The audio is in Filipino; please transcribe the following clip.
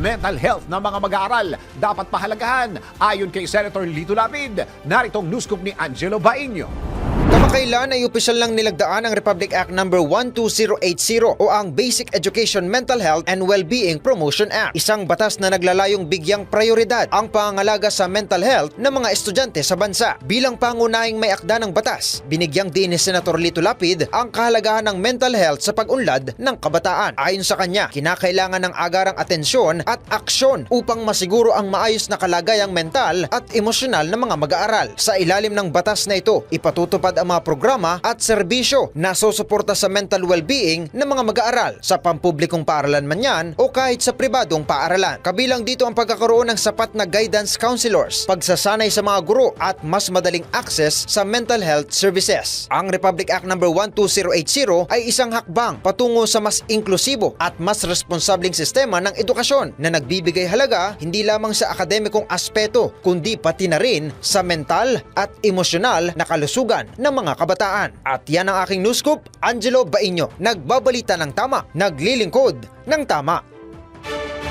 mental health ng mga mag-aaral dapat pahalagahan. Ayon kay Senator Lito Lapid, naritong news scoop ni Angelo Bainio. Kamakailan ay opisyal lang nilagdaan ang Republic Act No. 12080 o ang Basic Education Mental Health and Wellbeing Promotion Act. Isang batas na naglalayong bigyang prioridad ang pangangalaga sa mental health ng mga estudyante sa bansa. Bilang pangunahing may akda ng batas, binigyang din ni Senator Lito Lapid ang kahalagahan ng mental health sa pag-unlad ng kabataan. Ayon sa kanya, kinakailangan ng agarang atensyon at aksyon upang masiguro ang maayos na kalagayang mental at emosyonal ng mga mag-aaral. Sa ilalim ng batas na ito, ipatutupad ang mga programa at serbisyo na susuporta sa mental well-being ng mga mag-aaral sa pampublikong paaralan man yan o kahit sa pribadong paaralan. Kabilang dito ang pagkakaroon ng sapat na guidance counselors, pagsasanay sa mga guro at mas madaling access sa mental health services. Ang Republic Act No. 12080 ay isang hakbang patungo sa mas inklusibo at mas responsabling sistema ng edukasyon na nagbibigay halaga hindi lamang sa akademikong aspeto kundi pati na rin sa mental at emosyonal na kalusugan ng mga kabataan. At yan ang aking news scoop, Angelo Bainyo, nagbabalita ng tama, naglilingkod ng tama.